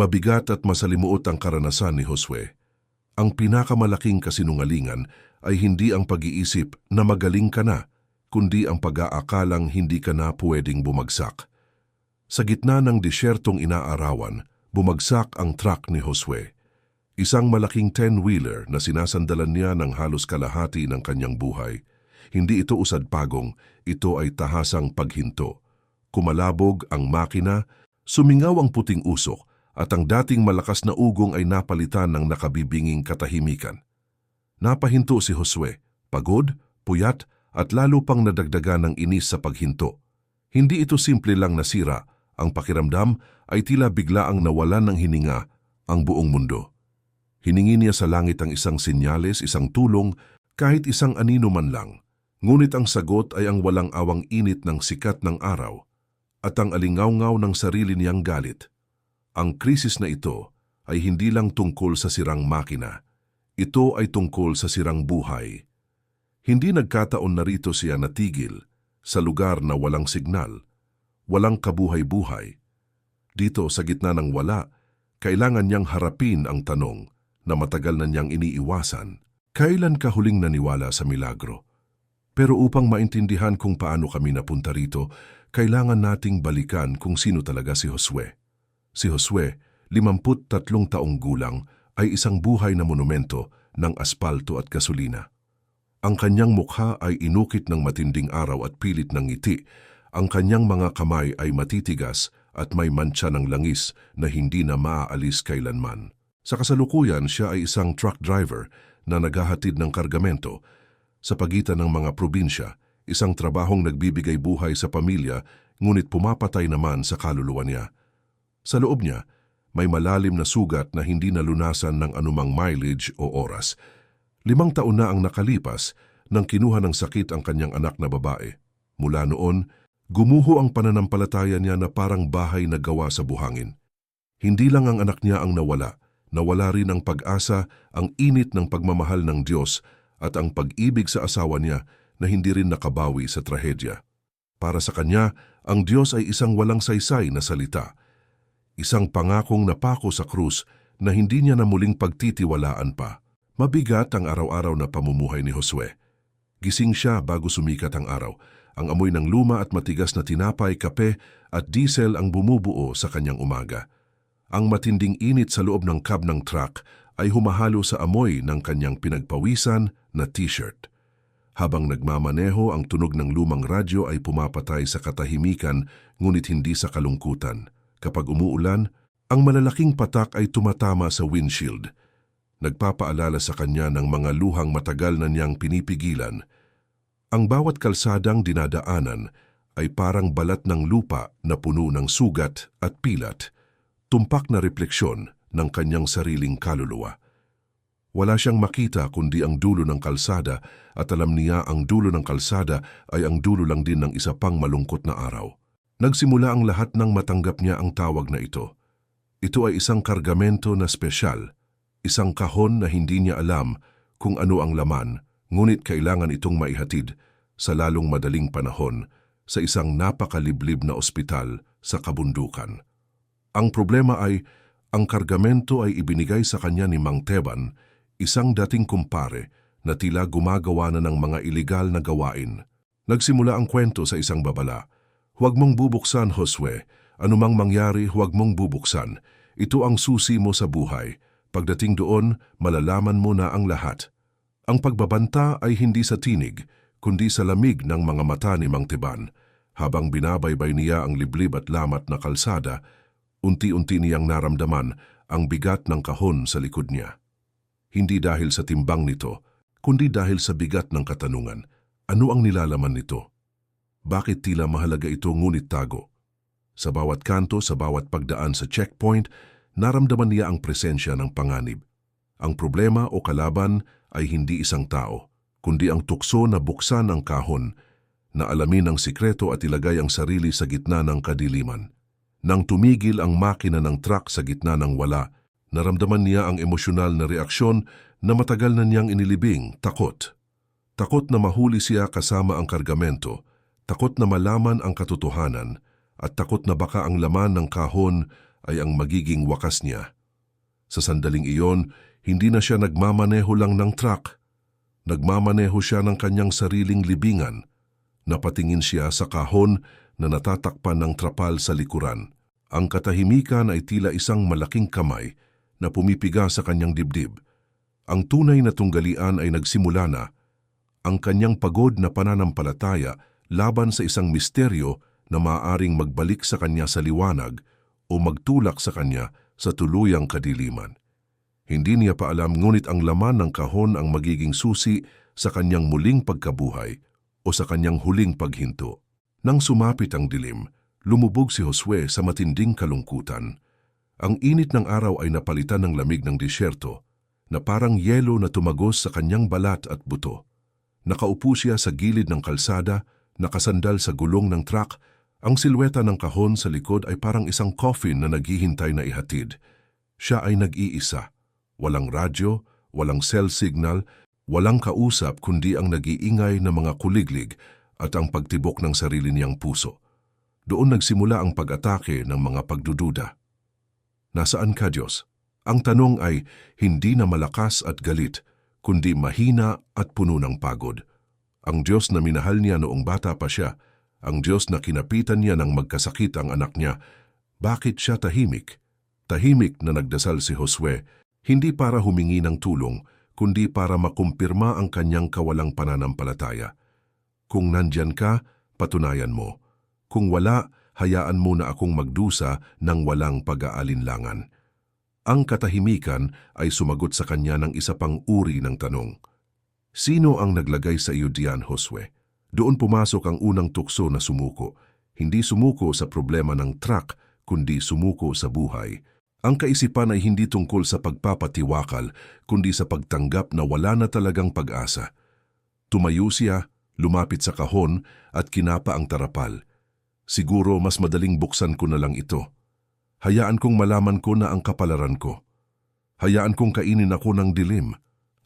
Mabigat at masalimuot ang karanasan ni Josue. Ang pinakamalaking kasinungalingan ay hindi ang pag-iisip na magaling ka na, kundi ang pag-aakalang hindi ka na pwedeng bumagsak. Sa gitna ng disyertong inaarawan, bumagsak ang truck ni Josue. Isang malaking ten-wheeler na sinasandalan niya ng halos kalahati ng kanyang buhay. Hindi ito usad-pagong, ito ay tahasang paghinto. Kumalabog ang makina, sumingaw ang puting usok, at ang dating malakas na ugong ay napalitan ng nakabibinging katahimikan. Napahinto si Josue, pagod, puyat, at lalo pang nadagdagan ng inis sa paghinto. Hindi ito simple lang nasira, ang pakiramdam ay tila biglaang nawalan ng hininga ang buong mundo. Hiningi niya sa langit ang isang sinyales, isang tulong, kahit isang anino man lang. Ngunit ang sagot ay ang walang awang init ng sikat ng araw at ang alingaw-ngaw ng sarili niyang galit. Ang krisis na ito ay hindi lang tungkol sa sirang makina. Ito ay tungkol sa sirang buhay. Hindi nagkataon na rito siya natigil sa lugar na walang signal, walang kabuhay-buhay. Dito sa gitna ng wala, kailangan niyang harapin ang tanong na matagal na niyang iniiwasan. Kailan ka huling naniwala sa milagro? Pero upang maintindihan kung paano kami napunta rito, kailangan nating balikan kung sino talaga si Josue. Si Josue, 53 taong gulang, ay isang buhay na monumento ng aspalto at gasolina. Ang kanyang mukha ay inukit ng matinding araw at pilit ng ngiti. Ang kanyang mga kamay ay matitigas at may mantsa ng langis na hindi na maaalis kailanman. Sa kasalukuyan, siya ay isang truck driver na naghahatid ng kargamento sa pagitan ng mga probinsya, isang trabahong nagbibigay buhay sa pamilya ngunit pumapatay naman sa kaluluwa niya. Sa loob niya, may malalim na sugat na hindi nalunasan ng anumang mileage o oras. Limang taon na ang nakalipas nang kinuha ng sakit ang kanyang anak na babae. Mula noon, gumuho ang pananampalataya niya na parang bahay na gawa sa buhangin. Hindi lang ang anak niya ang nawala, nawala rin ang pag-asa, ang init ng pagmamahal ng Diyos at ang pag-ibig sa asawa niya na hindi rin nakabawi sa trahedya. Para sa kanya, ang Diyos ay isang walang saysay na salita, isang pangakong napako sa krus na hindi niya na muling pagtitiwalaan pa. Mabigat ang araw-araw na pamumuhay ni Josue. Gising siya bago sumikat ang araw. Ang amoy ng luma at matigas na tinapay, kape at diesel ang bumubuo sa kanyang umaga. Ang matinding init sa loob ng cab ng truck ay humahalo sa amoy ng kanyang pinagpawisan na t-shirt. Habang nagmamaneho, ang tunog ng lumang radyo ay pumapatay sa katahimikan ngunit hindi sa kalungkutan. Kapag umuulan, ang malalaking patak ay tumatama sa windshield. Nagpapaalala sa kanya ng mga luhang matagal na niyang pinipigilan. Ang bawat kalsadang dinadaanan ay parang balat ng lupa na puno ng sugat at pilat, tumpak na refleksyon ng kanyang sariling kaluluwa. Wala siyang makita kundi ang dulo ng kalsada at alam niya ang dulo ng kalsada ay ang dulo lang din ng isa pang malungkot na araw. Nagsimula ang lahat ng matanggap niya ang tawag na ito. Ito ay isang kargamento na spesyal, isang kahon na hindi niya alam kung ano ang laman, ngunit kailangan itong maihatid sa lalong madaling panahon sa isang napakaliblib na ospital sa kabundukan. Ang problema ay ang kargamento ay ibinigay sa kanya ni Mang Teban, isang dating kumpare na tila gumagawa na ng mga ilegal na gawain. Nagsimula ang kwento sa isang babala. Huwag mong bubuksan, Josue. Anumang mangyari, huwag mong bubuksan. Ito ang susi mo sa buhay. Pagdating doon, malalaman mo na ang lahat. Ang pagbabanta ay hindi sa tinig, kundi sa lamig ng mga mata ni Mang Teban. Habang binabaybay niya ang liblib at lamat na kalsada, unti-unti niyang naramdaman ang bigat ng kahon sa likod niya. Hindi dahil sa timbang nito, kundi dahil sa bigat ng katanungan, ano ang nilalaman nito? Bakit tila mahalaga ito ngunit tago? Sa bawat kanto, sa bawat pagdaan sa checkpoint, naramdaman niya ang presensya ng panganib. Ang problema o kalaban ay hindi isang tao, kundi ang tukso na buksan ang kahon, na alamin ang sikreto at ilagay ang sarili sa gitna ng kadiliman. Nang tumigil ang makina ng truck sa gitna ng wala, naramdaman niya ang emosyonal na reaksyon na matagal na niyang inilibing, takot. Takot na mahuli siya kasama ang kargamento, takot na malaman ang katotohanan, at takot na baka ang laman ng kahon ay ang magiging wakas niya. Sa sandaling iyon, hindi na siya nagmamaneho lang ng truck. Nagmamaneho siya ng kanyang sariling libingan. Napatingin siya sa kahon na natatakpan ng trapal sa likuran. Ang katahimikan ay tila isang malaking kamay na pumipiga sa kanyang dibdib. Ang tunay na tunggalian ay nagsimula na. Ang kanyang pagod na pananampalataya laban sa isang misteryo na maaaring magbalik sa kanya sa liwanag o magtulak sa kanya sa tuluyang kadiliman. Hindi niya pa alam ngunit ang laman ng kahon ang magiging susi sa kanyang muling pagkabuhay o sa kanyang huling paghinto. Nang sumapit ang dilim, lumubog si Josue sa matinding kalungkutan. Ang init ng araw ay napalitan ng lamig ng disyerto na parang yelo na tumagos sa kanyang balat at buto. Nakaupo siya sa gilid ng kalsada, nakasandal sa gulong ng truck, ang silweta ng kahon sa likod ay parang isang coffin na naghihintay na ihatid. Siya ay nag-iisa. Walang radyo, walang cell signal, walang kausap kundi ang nag-iingay na mga kuliglig at ang pagtibok ng sarili niyang puso. Doon nagsimula ang pag-atake ng mga pagdududa. Nasaan ka, Diyos? Ang tanong ay hindi na malakas at galit, kundi mahina at puno ng pagod. Ang Diyos na minahal niya noong bata pa siya, ang Diyos na kinapitan niya ng magkasakit ang anak niya, bakit siya tahimik? Tahimik na nagdasal si Josue, hindi para humingi ng tulong, kundi para makumpirma ang kanyang kawalang pananampalataya. Kung nandyan ka, patunayan mo. Kung wala, hayaan mo na akong magdusa ng walang pag-aalinlangan. Ang katahimikan ay sumagot sa kanya ng isa pang uri ng tanong. Sino ang naglagay sa iyo diyan, Josue? Doon pumasok ang unang tukso na sumuko. Hindi sumuko sa problema ng truck, kundi sumuko sa buhay. Ang kaisipan ay hindi tungkol sa pagpapatiwakal, kundi sa pagtanggap na wala na talagang pag-asa. Tumayo siya, lumapit sa kahon at kinapa ang tarapal. Siguro mas madaling buksan ko na lang ito. Hayaan kong malaman ko na ang kapalaran ko. Hayaan kong kainin ako ng dilim.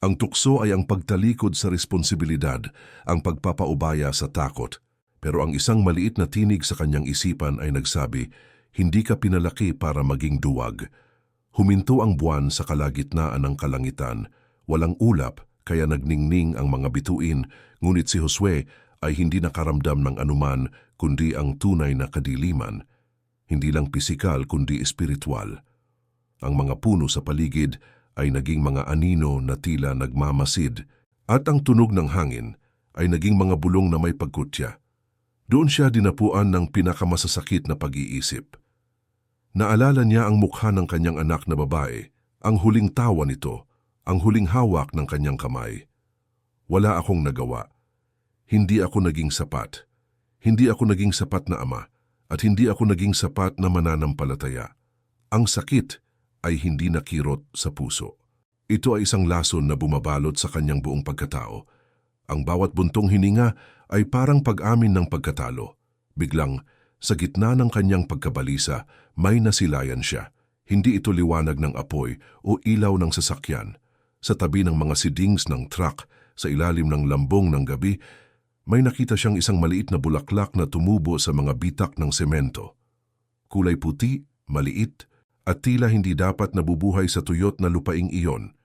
Ang tukso ay ang pagtalikod sa responsibilidad, ang pagpapaubaya sa takot. Pero ang isang maliit na tinig sa kanyang isipan ay nagsabi, hindi ka pinalaki para maging duwag. Huminto ang buwan sa kalagitnaan ng kalangitan. Walang ulap, kaya nagningning ang mga bituin, ngunit si Josue ay hindi nakaramdam ng anuman kundi ang tunay na kadiliman. Hindi lang pisikal kundi espiritual. Ang mga puno sa paligid ay naging mga anino na tila nagmamasid at ang tunog ng hangin ay naging mga bulong na may pagkutya. Doon siya dinapuan ng pinakamasasakit na pag-iisip. Naalala niya ang mukha ng kanyang anak na babae, ang huling tawa nito, ang huling hawak ng kanyang kamay. Wala akong nagawa. Hindi ako naging sapat. Hindi ako naging sapat na ama at hindi ako naging sapat na mananampalataya. Ang sakit ay hindi nakirot sa puso. Ito ay isang lason na bumabalot sa kanyang buong pagkatao. Ang bawat buntong hininga ay parang pag-amin ng pagkatalo. Biglang, sa gitna ng kanyang pagkabalisa, may nasilayan siya. Hindi ito liwanag ng apoy o ilaw ng sasakyan. Sa tabi ng mga sidings ng truck, sa ilalim ng lambong ng gabi, may nakita siyang isang maliit na bulaklak na tumubo sa mga bitak ng semento. Kulay puti, maliit, at tila hindi dapat nabubuhay sa tuyot na lupaing iyon.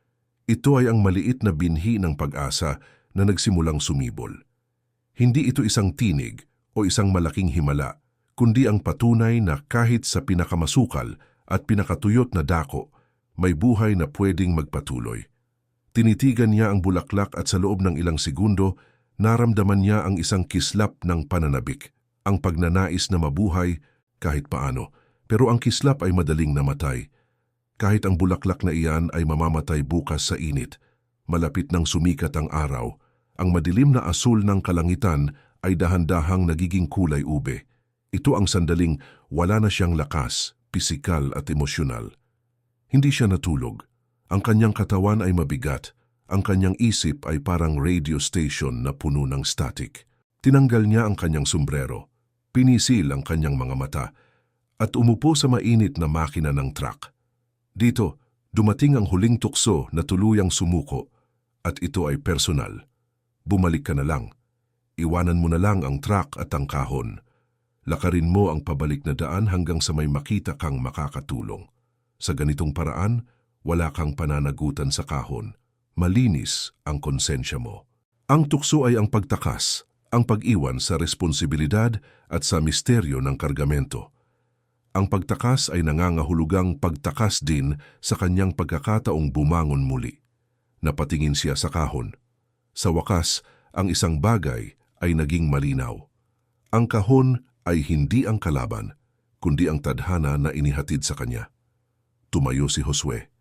Ito ay ang maliit na binhi ng pag-asa na nagsimulang sumibol. Hindi ito isang tinig o isang malaking himala, kundi ang patunay na kahit sa pinakamasukal at pinakatuyot na dako, may buhay na pwedeng magpatuloy. Tinitigan niya ang bulaklak at sa loob ng ilang segundo, naramdaman niya ang isang kislap ng pananabik, ang pagnanais na mabuhay kahit paano. Pero ang kislap ay madaling namatay. Kahit ang bulaklak na iyan ay mamamatay bukas sa init, malapit nang sumikat ang araw, ang madilim na asul ng kalangitan ay dahan-dahang nagiging kulay ube. Ito ang sandaling wala na siyang lakas, pisikal at emosyonal. Hindi siya natulog. Ang kanyang katawan ay mabigat. Ang kanyang isip ay parang radio station na puno ng static. Tinanggal niya ang kanyang sombrero. Pinisil ang kanyang mga mata at umupo sa mainit na makina ng truck. Dito, dumating ang huling tukso na tuluyang sumuko at ito ay personal. Bumalik ka na lang. Iwanan mo na lang ang truck at ang kahon. Lakarin mo ang pabalik na daan hanggang sa may makita kang makakatulong. Sa ganitong paraan, wala kang pananagutan sa kahon. Malinis ang konsensya mo. Ang tukso ay ang pagtakas, ang pag-iwan sa responsibilidad at sa misteryo ng kargamento. Ang pagtakas ay nangangahulugang pagtakas din sa kanyang pagkakataong bumangon muli. Napatingin siya sa kahon. Sa wakas, ang isang bagay ay naging malinaw. Ang kahon ay hindi ang kalaban, kundi ang tadhana na inihatid sa kanya. Tumayo si Josue.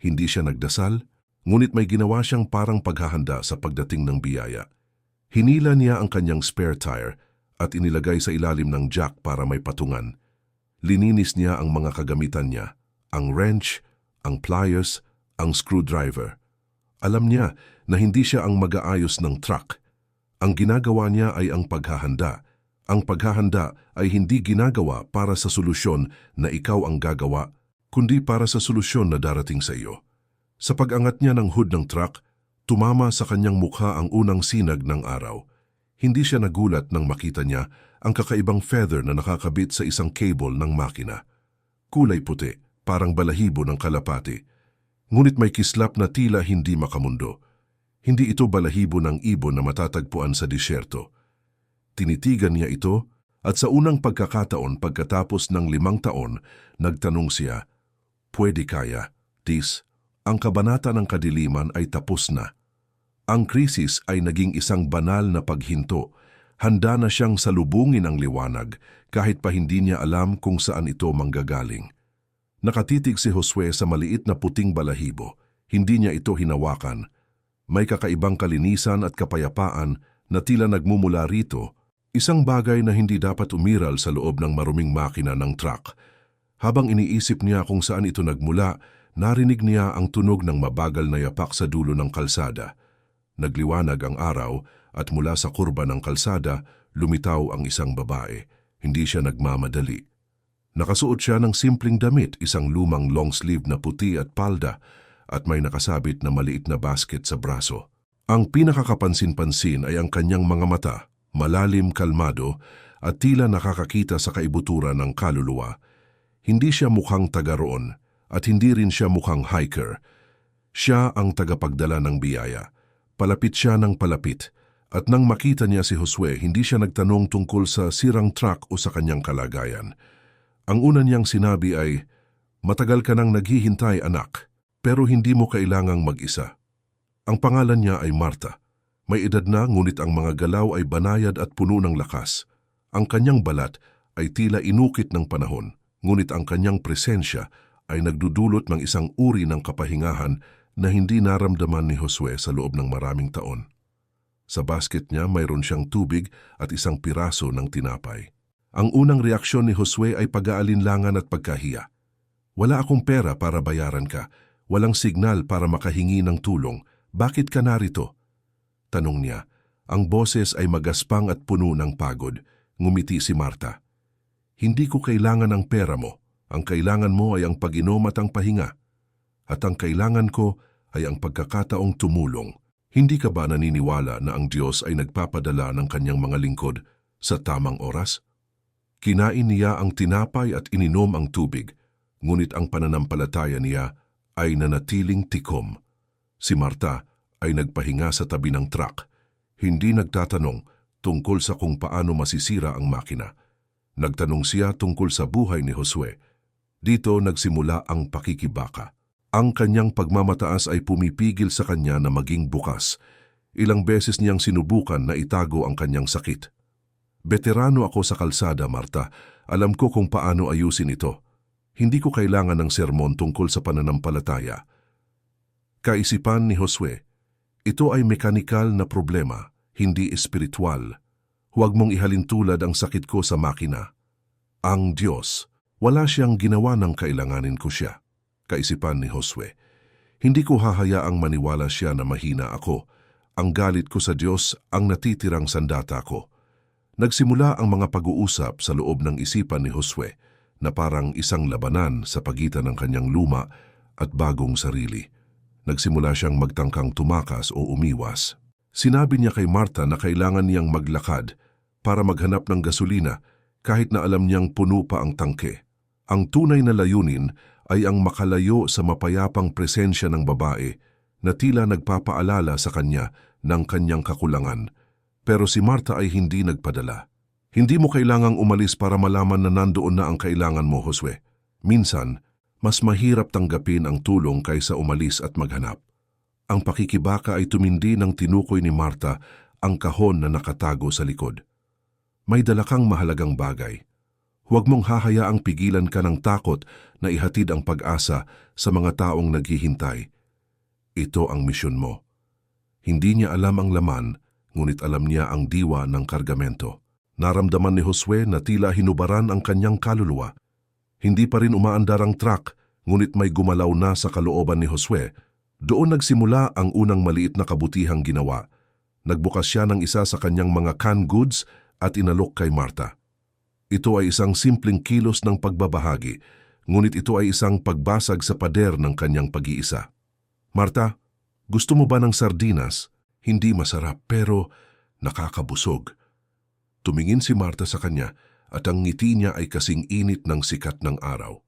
Hindi siya nagdasal, ngunit may ginawa siyang parang paghahanda sa pagdating ng biyaya. Hinila niya ang kanyang spare tire at inilagay sa ilalim ng jack para may patungan. Lininis niya ang mga kagamitan niya, ang wrench, ang pliers, ang screwdriver. Alam niya na hindi siya ang mag-aayos ng truck. Ang ginagawa niya ay ang paghahanda. Ang paghahanda ay hindi ginagawa para sa solusyon na ikaw ang gagawa, kundi para sa solusyon na darating sa iyo. Sa pag-angat niya ng hood ng truck, tumama sa kanyang mukha ang unang sinag ng araw. Hindi siya nagulat nang makita niya ang kakaibang feather na nakakabit sa isang cable ng makina. Kulay puti, parang balahibo ng kalapati. Ngunit may kislap na tila hindi makamundo. Hindi ito balahibo ng ibon na matatagpuan sa disyerto. Tinitigan niya ito at sa unang pagkakataon pagkatapos ng limang taon, nagtanong siya, Pwede kaya, Tis, ang kabanata ng kadiliman ay tapos na. Ang krisis ay naging isang banal na paghinto. Handa na siyang salubungin ang liwanag kahit pa hindi niya alam kung saan ito manggagaling. Nakatitig si Josue sa maliit na puting balahibo. Hindi niya ito hinawakan. May kakaibang kalinisan at kapayapaan na tila nagmumula rito, isang bagay na hindi dapat umiral sa loob ng maruming makina ng truck. Habang iniisip niya kung saan ito nagmula, narinig niya ang tunog ng mabagal na yapak sa dulo ng kalsada. Nagliwanag ang araw at mula sa kurba ng kalsada, lumitaw ang isang babae. Hindi siya nagmamadali. Nakasuot siya ng simpleng damit, isang lumang long sleeve na puti at palda, at may nakasabit na maliit na basket sa braso. Ang pinakakapansin-pansin ay ang kanyang mga mata, malalim kalmado, at tila nakakakita sa kaibuturan ng kaluluwa. Hindi siya mukhang taga roon, at hindi rin siya mukhang hiker. Siya ang tagapagdala ng biyaya. Palapit siya ng palapit, at nang makita niya si Josue, hindi siya nagtanong tungkol sa sirang truck o sa kanyang kalagayan. Ang una niyang sinabi ay, Matagal ka nang naghihintay anak, pero hindi mo kailangang mag-isa. Ang pangalan niya ay Marta. May edad na ngunit ang mga galaw ay banayad at puno ng lakas. Ang kanyang balat ay tila inukit ng panahon, ngunit ang kanyang presensya ay nagdudulot ng isang uri ng kapahingahan na hindi naramdaman ni Josue sa loob ng maraming taon. Sa basket niya mayroon siyang tubig at isang piraso ng tinapay. Ang unang reaksyon ni Josue ay pag-aalinlangan at pagkahiya. Wala akong pera para bayaran ka, walang signal para makahingi ng tulong. Bakit ka narito? Tanong niya. Ang boses ay magaspang at puno ng pagod. Ngumiti si Marta. Hindi ko kailangan ng pera mo. Ang kailangan mo ay ang pag-inom at ang pahinga. At ang kailangan ko ay ang pagkakataong tumulong. Hindi ka ba naniniwala na ang Diyos ay nagpapadala ng kanyang mga lingkod sa tamang oras? Kinain niya ang tinapay at ininom ang tubig, ngunit ang pananampalataya niya ay nanatiling tikom. Si Marta ay nagpahinga sa tabi ng truck, hindi nagtatanong tungkol sa kung paano masisira ang makina. Nagtanong siya tungkol sa buhay ni Josue. Dito nagsimula ang pakikibaka. Ang kanyang pagmamataas ay pumipigil sa kanya na maging bukas. Ilang beses niyang sinubukan na itago ang kanyang sakit. Veterano ako sa kalsada, Marta. Alam ko kung paano ayusin ito. Hindi ko kailangan ng sermon tungkol sa pananampalataya. Kaisipan ni Josue, ito ay mekanikal na problema, hindi espiritual. Huwag mong ihalin tulad ang sakit ko sa makina. Ang Diyos, wala siyang ginawa ng kailanganin ko siya. Kaisipan ni Josue, hindi ko hahayaang maniwala siya na mahina ako. Ang galit ko sa Diyos ang natitirang sandata ko. Nagsimula ang mga pag-uusap sa loob ng isipan ni Josue na parang isang labanan sa pagitan ng kanyang luma at bagong sarili. Nagsimula siyang magtangkang tumakas o umiwas. Sinabi niya kay Marta na kailangan niyang maglakad para maghanap ng gasolina kahit na alam niyang puno pa ang tangke. Ang tunay na layunin ay ang makalayo sa mapayapang presensya ng babae na tila nagpapaalala sa kanya ng kanyang kakulangan. Pero si Marta ay hindi nagpadala. Hindi mo kailangang umalis para malaman na nandoon na ang kailangan mo, Josue. Minsan, mas mahirap tanggapin ang tulong kaysa umalis at maghanap. Ang pakikibaka ay tumindi ng tinukoy ni Marta ang kahon na nakatago sa likod. May dala mahalagang bagay. Huwag mong hahayaang pigilan ka ng takot na ihatid ang pag-asa sa mga taong naghihintay. Ito ang misyon mo. Hindi niya alam ang laman, ngunit alam niya ang diwa ng kargamento. Naramdaman ni Josue na tila hinubaran ang kanyang kaluluwa. Hindi pa rin umaandar ang truck, ngunit may gumalaw na sa kalooban ni Josue. Doon nagsimula ang unang maliit na kabutihang ginawa. Nagbukas siya ng isa sa kanyang mga canned goods at inalok kay Marta. Ito ay isang simpleng kilos ng pagbabahagi, ngunit ito ay isang pagbasag sa pader ng kanyang pag-iisa. Marta, gusto mo ba ng sardinas? Hindi masarap pero nakakabusog. Tumingin si Marta sa kanya at ang ngiti niya ay kasing init ng sikat ng araw.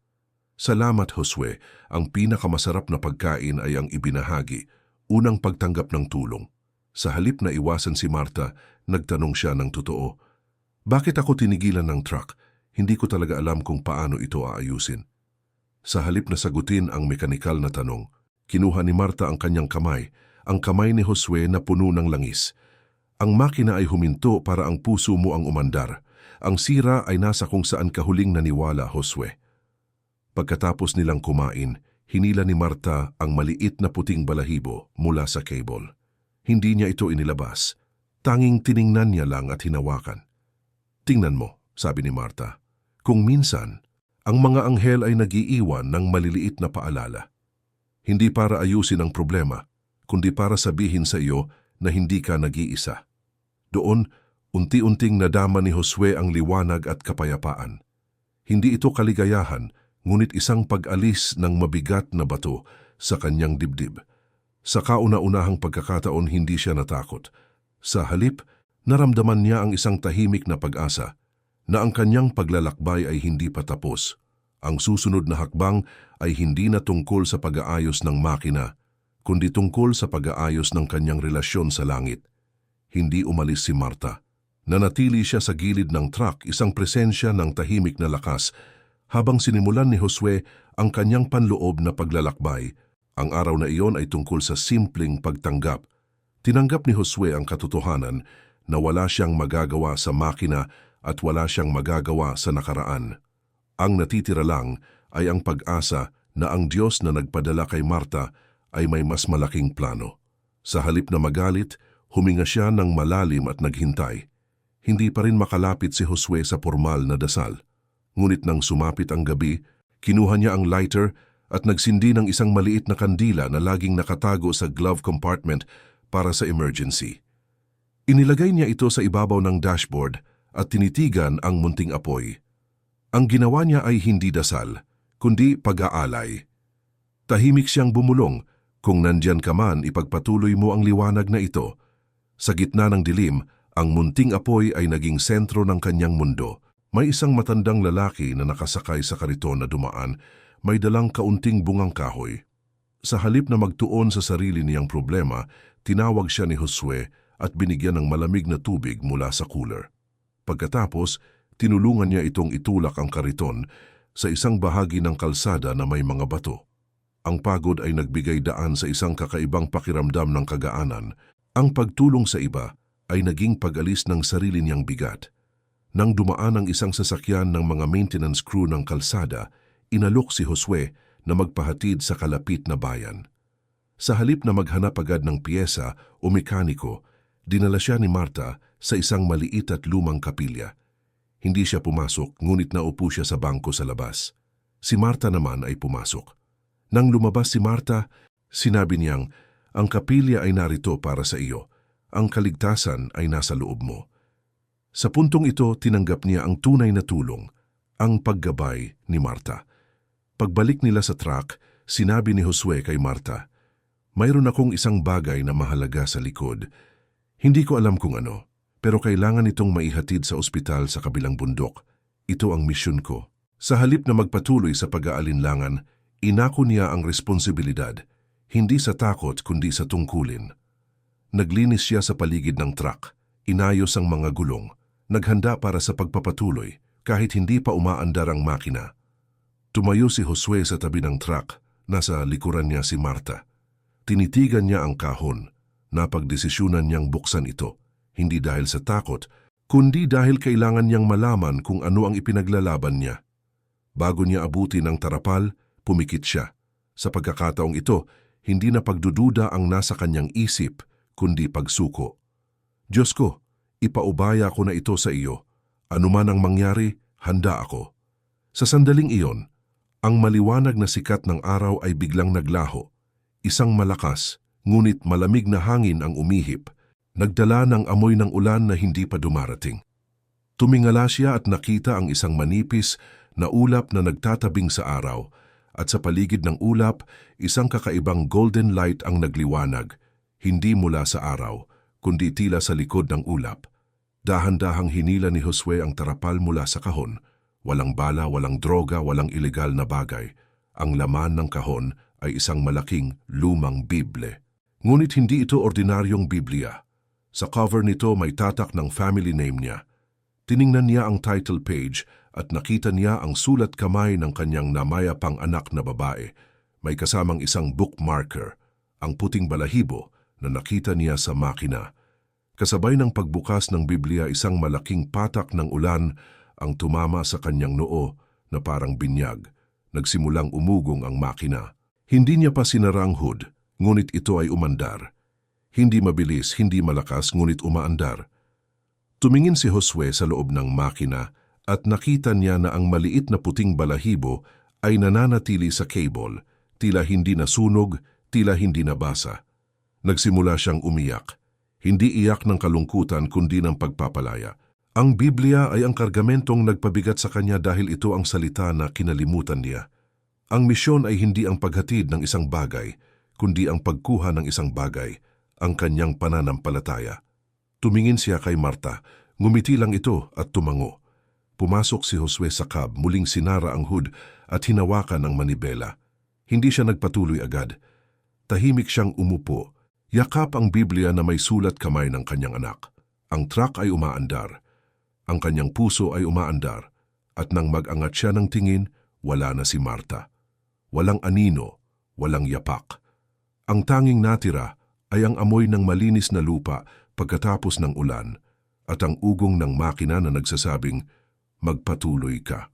Salamat, Josue. Ang pinakamasarap na pagkain ay ang ibinahagi, unang pagtanggap ng tulong. Sa halip na iwasan si Marta, nagtanong siya ng totoo. Bakit ako tinigilan ng truck? Hindi ko talaga alam kung paano ito aayusin. Sa halip na sagutin ang mekanikal na tanong, kinuha ni Marta ang kanyang kamay, ang kamay ni Josue na puno ng langis. Ang makina ay huminto para ang puso mo ang umandar. Ang sira ay nasa kung saan kahuling naniwala, Josue. Pagkatapos nilang kumain, hinila ni Marta ang maliit na puting balahibo mula sa cable. Hindi niya ito inilabas. Tanging tiningnan niya lang at hinawakan. Tingnan mo, sabi ni Marta. Kung minsan, ang mga anghel ay nagiiwan ng maliliit na paalala. Hindi para ayusin ang problema, kundi para sabihin sa iyo na hindi ka nag-iisa. Doon, unti-unting nadama ni Josue ang liwanag at kapayapaan. Hindi ito kaligayahan, ngunit isang pag-alis ng mabigat na bato sa kanyang dibdib. Sa kauna-unahang pagkakataon hindi siya natakot. Sa halip, naramdaman niya ang isang tahimik na pag-asa na ang kanyang paglalakbay ay hindi pa tapos. Ang susunod na hakbang ay hindi na tungkol sa pag-aayos ng makina, kundi tungkol sa pag-aayos ng kanyang relasyon sa langit. Hindi umalis si Marta. Nanatili siya sa gilid ng truck, isang presensya ng tahimik na lakas, habang sinimulan ni Josue ang kanyang panloob na paglalakbay. Ang araw na iyon ay tungkol sa simpleng pagtanggap. Tinanggap ni Josue ang katotohanan na wala siyang magagawa sa makina at wala siyang magagawa sa nakaraan. Ang natitira lang ay ang pag-asa na ang Diyos na nagpadala kay Marta ay may mas malaking plano. Sa halip na magalit, huminga siya ng malalim at naghintay. Hindi pa rin makalapit si Josue sa formal na dasal. Ngunit nang sumapit ang gabi, kinuha niya ang lighter at nagsindi ng isang maliit na kandila na laging nakatago sa glove compartment para sa emergency. Inilagay niya ito sa ibabaw ng dashboard at tinitigan ang munting apoy. Ang ginawa niya ay hindi dasal, kundi pag-aalay. Tahimik siyang bumulong, kung nandyan ka man ipagpatuloy mo ang liwanag na ito. Sa gitna ng dilim, ang munting apoy ay naging sentro ng kanyang mundo. May isang matandang lalaki na nakasakay sa kariton na dumaan, may dalang kaunting bungang kahoy. Sa halip na magtuon sa sarili niyang problema, tinawag siya ni Josue at binigyan ng malamig na tubig mula sa cooler. Pagkatapos, tinulungan niya itong itulak ang kariton sa isang bahagi ng kalsada na may mga bato. Ang pagod ay nagbigay daan sa isang kakaibang pakiramdam ng kagaanan. Ang pagtulong sa iba ay naging pag-alis ng sarili niyang bigat. Nang dumaan ang isang sasakyan ng mga maintenance crew ng kalsada, inalok si Josue na magpahatid sa kalapit na bayan. Sa halip na maghanap agad ng piyesa o mekaniko, dinala siya ni Marta sa isang maliit at lumang kapilya. Hindi siya pumasok, ngunit naupo siya sa bangko sa labas. Si Marta naman ay pumasok. Nang lumabas si Marta, sinabi niyang, ang kapilya ay narito para sa iyo. Ang kaligtasan ay nasa loob mo. Sa puntong ito, tinanggap niya ang tunay na tulong, ang paggabay ni Marta. Pagbalik nila sa truck, sinabi ni Josue kay Marta, Mayroon akong isang bagay na mahalaga sa likod. Hindi ko alam kung ano, pero kailangan itong maihatid sa ospital sa kabilang bundok. Ito ang misyon ko. Sa halip na magpatuloy sa pag-aalinlangan, inako niya ang responsibilidad, hindi sa takot kundi sa tungkulin. Naglinis siya sa paligid ng truck, inayos ang mga gulong, naghanda para sa pagpapatuloy kahit hindi pa umaandar ang makina. Tumayo si Josue sa tabi ng truck, nasa likuran niya si Marta. Tinitigan niya ang kahon, napagdesisyunan niyang buksan ito, hindi dahil sa takot, kundi dahil kailangan niyang malaman kung ano ang ipinaglalaban niya. Bago niya abutin ang tarapal, pumikit siya. Sa pagkakataong ito, hindi na pagdududa ang nasa kanyang isip, kundi pagsuko. Diyos ko, ipaubaya ko na ito sa iyo. Anuman ang mangyari, handa ako. Sa sandaling iyon, ang maliwanag na sikat ng araw ay biglang naglaho. Isang malakas, ngunit malamig na hangin ang umihip, nagdala ng amoy ng ulan na hindi pa dumarating. Tumingala siya at nakita ang isang manipis na ulap na nagtatabing sa araw, at sa paligid ng ulap, isang kakaibang golden light ang nagliwanag, hindi mula sa araw, kundi tila sa likod ng ulap. Dahan-dahang hinila ni Josue ang tarapal mula sa kahon. Walang bala, walang droga, walang ilegal na bagay. Ang laman ng kahon ay isang malaking lumang Bible. Ngunit hindi ito ordinaryong Biblia. Sa cover nito may tatak ng family name niya. Tiningnan niya ang title page at nakita niya ang sulat kamay ng kanyang namayapang anak na babae. May kasamang isang bookmarker, ang puting balahibo na nakita niya sa makina. Kasabay ng pagbukas ng Biblia isang malaking patak ng ulan ang tumama sa kanyang noo na parang binyag. Nagsimulang umugong ang makina. Hindi niya pa sinara ang hood, ngunit ito ay umandar. Hindi mabilis, hindi malakas, ngunit umaandar. Tumingin si Josue sa loob ng makina at nakita niya na ang maliit na puting balahibo ay nananatili sa cable, tila hindi nasunog, tila hindi nabasa. Nagsimula siyang umiyak. Hindi iyak ng kalungkutan kundi ng pagpapalaya. Ang Biblia ay ang kargamentong nagpabigat sa kanya dahil ito ang salita na kinalimutan niya. Ang misyon ay hindi ang paghatid ng isang bagay, kundi ang pagkuha ng isang bagay, ang kanyang pananampalataya. Tumingin siya kay Marta, ngumiti lang ito at tumango. Pumasok si Josue sa cab, muling sinara ang hood at hinawakan ang manibela. Hindi siya nagpatuloy agad. Tahimik siyang umupo. Yakap ang Biblia na may sulat kamay ng kanyang anak. Ang truck ay umaandar. Ang kanyang puso ay umaandar. At nang mag-angat siya ng tingin, wala na si Marta. Walang anino, walang yapak. Ang tanging natira ay ang amoy ng malinis na lupa pagkatapos ng ulan at ang ugong ng makina na nagsasabing, magpatuloy ka.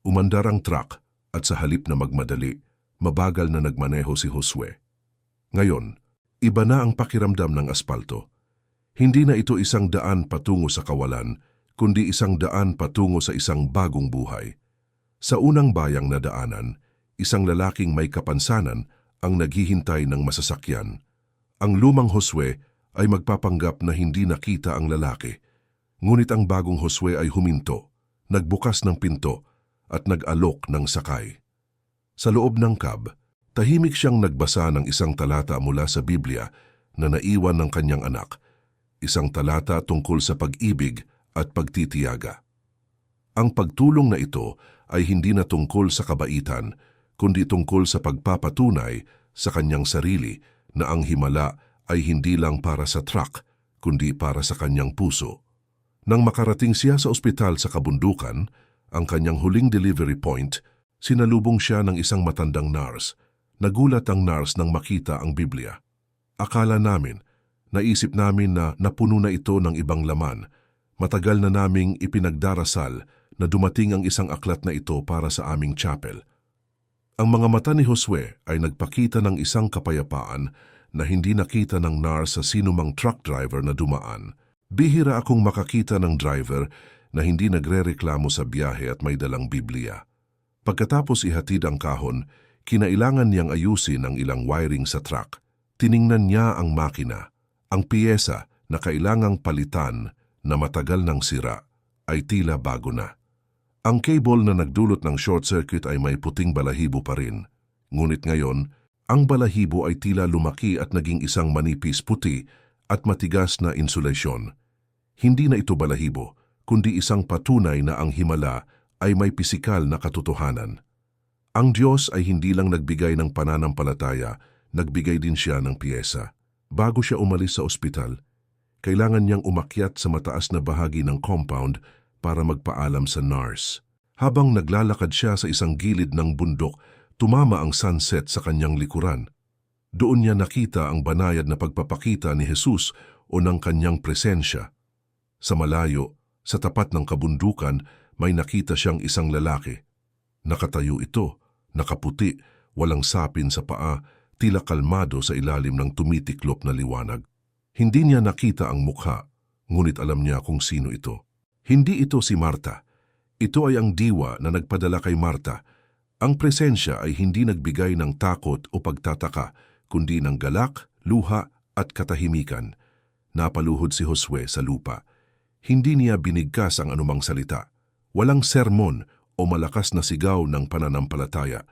Umandar ang truck at sa halip na magmadali, mabagal na nagmaneho si Josue. Ngayon, iba na ang pakiramdam ng aspalto. Hindi na ito isang daan patungo sa kawalan, kundi isang daan patungo sa isang bagong buhay. Sa unang bayang na daanan, isang lalaking may kapansanan ang naghihintay ng masasakyan. Ang lumang Josue ay magpapanggap na hindi nakita ang lalaki, ngunit ang bagong Josue ay huminto, nagbukas ng pinto at nag-alok ng sakay. Sa loob ng cab, tahimik siyang nagbasa ng isang talata mula sa Biblia na naiwan ng kanyang anak, isang talata tungkol sa pag-ibig at pagtitiyaga. Ang pagtulong na ito ay hindi na tungkol sa kabaitan, kundi tungkol sa pagpapatunay sa kanyang sarili na ang himala ay hindi lang para sa truck, kundi para sa kanyang puso. Nang makarating siya sa ospital sa kabundukan, ang kanyang huling delivery point, sinalubong siya ng isang matandang nurse. Nagulat ang nurse nang makita ang Biblia. Akala namin, naisip namin na napuno na ito ng ibang laman. Matagal na naming ipinagdarasal na dumating ang isang aklat na ito para sa aming chapel. Ang mga mata ni Josue ay nagpakita ng isang kapayapaan na hindi nakita ng NAR sa sinumang truck driver na dumaan. Bihira akong makakita ng driver na hindi nagre-reklamo sa biyahe at may dalang Biblia. Pagkatapos ihatid ang kahon, kinailangan niyang ayusin ang ilang wiring sa truck. Tiningnan niya ang makina. Ang piyesa na kailangang palitan na matagal ng sira ay tila bago na. Ang cable na nagdulot ng short circuit ay may puting balahibo pa rin. Ngunit ngayon, ang balahibo ay tila lumaki at naging isang manipis puti at matigas na insulasyon. Hindi na ito balahibo, kundi isang patunay na ang himala ay may pisikal na katotohanan. Ang Diyos ay hindi lang nagbigay ng pananampalataya, nagbigay din siya ng piyesa. Bago siya umalis sa ospital, kailangan niyang umakyat sa mataas na bahagi ng compound para magpaalam sa nurse. Habang naglalakad siya sa isang gilid ng bundok, tumama ang sunset sa kanyang likuran. Doon niya nakita ang banayad na pagpapakita ni Jesus o ng kanyang presensya. Sa malayo, sa tapat ng kabundukan, may nakita siyang isang lalaki. Nakatayo ito, nakaputi, walang sapin sa paa, tila kalmado sa ilalim ng tumitiklop na liwanag. Hindi niya nakita ang mukha, ngunit alam niya kung sino ito. Hindi ito si Marta. Ito ay ang diwa na nagpadala kay Marta. Ang presensya ay hindi nagbigay ng takot o pagtataka, kundi ng galak, luha at katahimikan. Napaluhod si Josue sa lupa. Hindi niya binigkas ang anumang salita. Walang sermon o malakas na sigaw ng pananampalataya.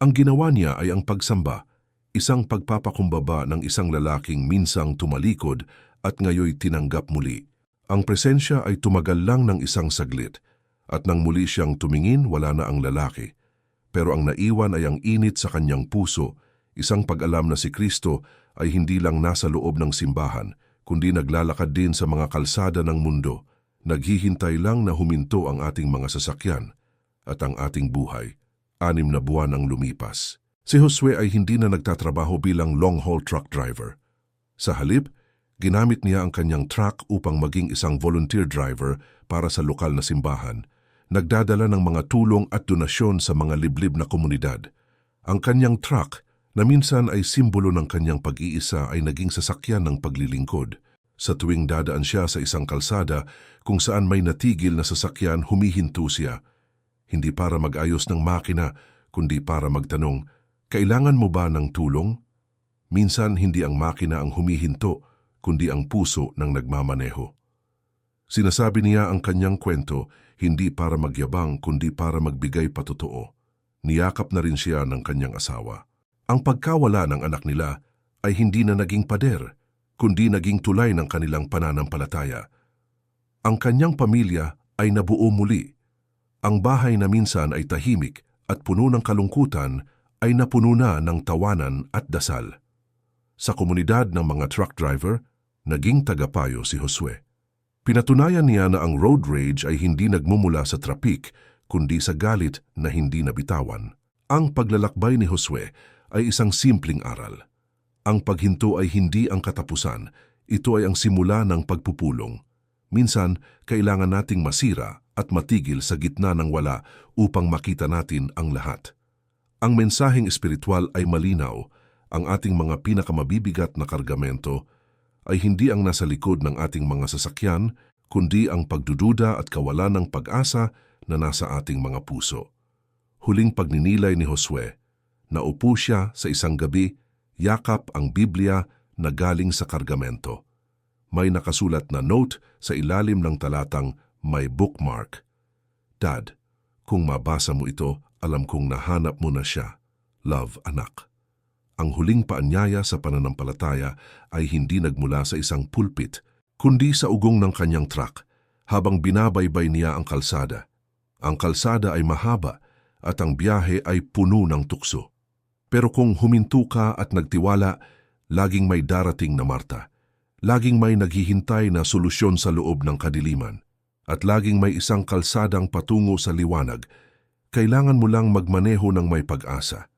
Ang ginawa niya ay ang pagsamba, isang pagpapakumbaba ng isang lalaking minsang tumalikod at ngayoy tinanggap muli. Ang presensya ay tumagal lang ng isang saglit at nang muli siyang tumingin wala na ang lalaki. Pero ang naiwan ay ang init sa kanyang puso, isang pag-alam na si Kristo ay hindi lang nasa loob ng simbahan, kundi naglalakad din sa mga kalsada ng mundo, naghihintay lang na huminto ang ating mga sasakyan at ang ating buhay. Anim na buwan ang lumipas. Si Josue ay hindi na nagtatrabaho bilang long-haul truck driver. Sa halip, ginamit niya ang kanyang truck upang maging isang volunteer driver para sa lokal na simbahan, nagdadala ng mga tulong at donasyon sa mga liblib na komunidad. Ang kanyang truck, na minsan ay simbolo ng kanyang pag-iisa ay naging sasakyan ng paglilingkod. Sa tuwing dadaan siya sa isang kalsada kung saan may natigil na sasakyan, humihinto siya. Hindi para mag-ayos ng makina, kundi para magtanong, kailangan mo ba ng tulong? Minsan hindi ang makina ang humihinto, kundi ang puso ng nagmamaneho. Sinasabi niya ang kanyang kwento hindi para magyabang kundi para magbigay patotoo. Niyakap na rin siya ng kanyang asawa. Ang pagkawala ng anak nila ay hindi na naging pader, kundi naging tulay ng kanilang pananampalataya. Ang kanyang pamilya ay nabuo muli. Ang bahay na minsan ay tahimik at puno ng kalungkutan ay napuno na ng tawanan at dasal. Sa komunidad ng mga truck driver, naging tagapayo si Josue. Pinatunayan niya na ang road rage ay hindi nagmumula sa trapik, kundi sa galit na hindi nabitawan. Ang paglalakbay ni Josue ay isang simpleng aral. Ang paghinto ay hindi ang katapusan, ito ay ang simula ng pagpupulong. Minsan, kailangan nating masira at matigil sa gitna ng wala upang makita natin ang lahat. Ang mensaheng espiritual ay malinaw, ang ating mga pinakamabibigat na kargamento ay hindi ang nasa likod ng ating mga sasakyan, kundi ang pagdududa at kawalan ng pag-asa na nasa ating mga puso. Huling pagninilay ni Josue, naupo siya sa isang gabi, yakap ang Biblia na galing sa kargamento. May nakasulat na note sa ilalim ng talatang may bookmark. Dad, kung mabasa mo ito, alam kong nahanap mo na siya. Love, anak. Ang huling paanyaya sa pananampalataya ay hindi nagmula sa isang pulpit, kundi sa ugong ng kanyang truck habang binabaybay niya ang kalsada. Ang kalsada ay mahaba at ang biyahe ay puno ng tukso. Pero kung huminto ka at nagtiwala, laging may darating na Marta. Laging may naghihintay na solusyon sa loob ng kadiliman. At laging may isang kalsadang patungo sa liwanag. Kailangan mo lang magmaneho ng may pag-asa.